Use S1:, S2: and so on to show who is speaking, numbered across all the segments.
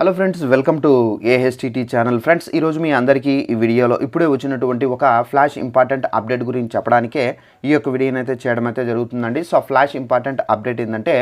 S1: Hello friends welcome to AHTT channel friends ఈరోజు మీ అందరికీ ఈ వీడియోలో ఇప్పుడే వచ్చినటువంటి ఒక ఫ్లాష్ ఇంపార్టెంట్ అప్డేట్ గురించి చెప్పడానికే ఈ యొక్క వీడియోని అయితే చేయడం అయితే జరుగుతుందండి. సో ఫ్లాష్ ఇంపార్టెంట్ అప్డేట్ ఏంటంటే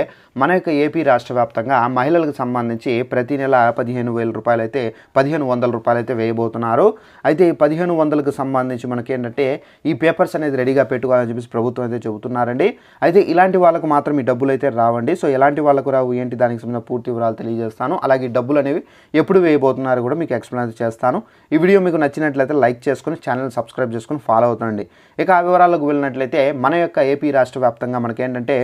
S1: మన యొక్క ఏపీ రాష్ట్ర వ్యాప్తంగా మహిళలకు సంబంధించి ప్రతి నెల పదిహేను వేల రూపాయలు అయితే పదిహేను వందల రూపాయలు అయితే వేయబోతున్నారు. అయితే ఈ పదిహేను వందలకు సంబంధించి మనకి ఏంటంటే ఈ పేపర్స్ అనేది రెడీగా పెట్టుకోవాలని చెప్పేసి ప్రభుత్వం అయితే చెబుతున్నారండి. అయితే ఇలాంటి వాళ్ళకు మాత్రం ఈ డబ్బులు అయితే రావండి. సో ఎలాంటి వాళ్ళకు రావు ఏంటి దానికి సంబంధించిన పూర్తి వివరాలు తెలియజేస్తాను. అలాగే డబ్బులు అనేవి ఎప్పుడు వేయబోతున్నారు కూడా మీకు ఎక్స్ప్లెయిన్ చేస్తాను. ఈ వీడియో మీకు నచ్చినట్లయితే లైక్ చేసుకుని ఛానల్ సబ్స్క్రైబ్ చేసుకుని ఫాలో అవుతుండండి. ఇక ఆ వివరాలకు వెళ్ళినట్లయితే మన యొక్క ఏపీ రాష్ట్ర వ్యాప్తంగా మనకేంటంటే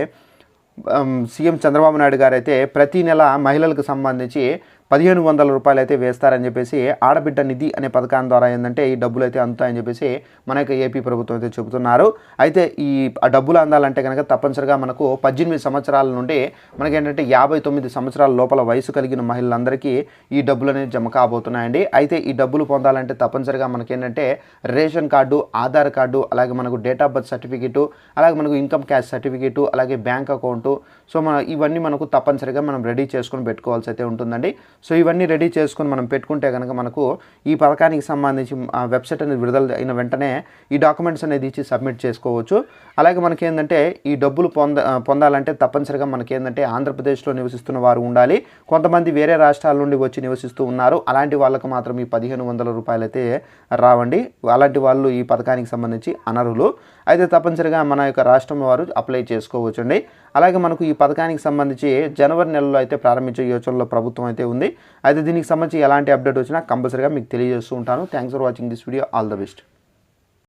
S1: సీఎం చంద్రబాబు నాయుడు గారు అయితే ప్రతి నెల మహిళలకు సంబంధించి పదిహేను వందల రూపాయలు అయితే వేస్తారని చెప్పేసి ఆడబిడ్డ నిధి అనే పథకం ద్వారా ఏంటంటే ఈ డబ్బులు అయితే అందుతాయని చెప్పేసి మన యొక్క ఏపీ ప్రభుత్వం అయితే చెబుతున్నారు. అయితే ఈ ఆ డబ్బులు అందాలంటే కనుక తప్పనిసరిగా మనకు పద్దెనిమిది సంవత్సరాల నుండి మనకేంటంటే యాభై తొమ్మిది సంవత్సరాల లోపల వయసు కలిగిన మహిళలందరికీ ఈ డబ్బులు అనేది జమ కాబోతున్నాయండి. అయితే ఈ డబ్బులు పొందాలంటే తప్పనిసరిగా మనకేంటంటే రేషన్ కార్డు ఆధార్ కార్డు అలాగే మనకు డేట్ ఆఫ్ బర్త్ సర్టిఫికేటు అలాగే మనకు ఇన్కమ్ క్యాష్ సర్టిఫికేటు అలాగే బ్యాంక్ అకౌంటు. సో మన ఇవన్నీ మనకు తప్పనిసరిగా మనం రెడీ చేసుకొని పెట్టుకోవాల్సి అయితే ఉంటుందండి. సో ఇవన్నీ రెడీ చేసుకొని మనం పెట్టుకుంటే కనుక మనకు ఈ పథకానికి సంబంధించి వెబ్సైట్ అనేది విడుదల అయిన వెంటనే ఈ డాక్యుమెంట్స్ అనేది ఇచ్చి సబ్మిట్ చేసుకోవచ్చు. అలాగే మనకి ఏంటంటే ఈ డబ్బులు పొంద పొందాలంటే తప్పనిసరిగా మనకి ఏంటంటే ఆంధ్రప్రదేశ్లో నివసిస్తున్న వారు ఉండాలి. కొంతమంది వేరే రాష్ట్రాల నుండి వచ్చి నివసిస్తూ ఉన్నారు. అలాంటి వాళ్ళకు మాత్రం ఈ పదిహేను వందల రూపాయలు అయితే రావండి. అలాంటి వాళ్ళు ఈ పథకానికి సంబంధించి అనర్హులు. అయితే తప్పనిసరిగా మన యొక్క రాష్ట్రం వారు అప్లై చేసుకోవచ్చండి. అలాగే మనకు ఈ పథకానికి సంబంధించి జనవరి నెలలో అయితే ప్రారంభించే యోచనలో ప్రభుత్వం అయితే ఉంది. అయితే దీనికి సంబంధించి ఎలాంటి అప్డేట్ వచ్చినా కంపల్సరీగా మీకు తెలియజేస్తూ ఉంటాను. Thanks for watching this video all the best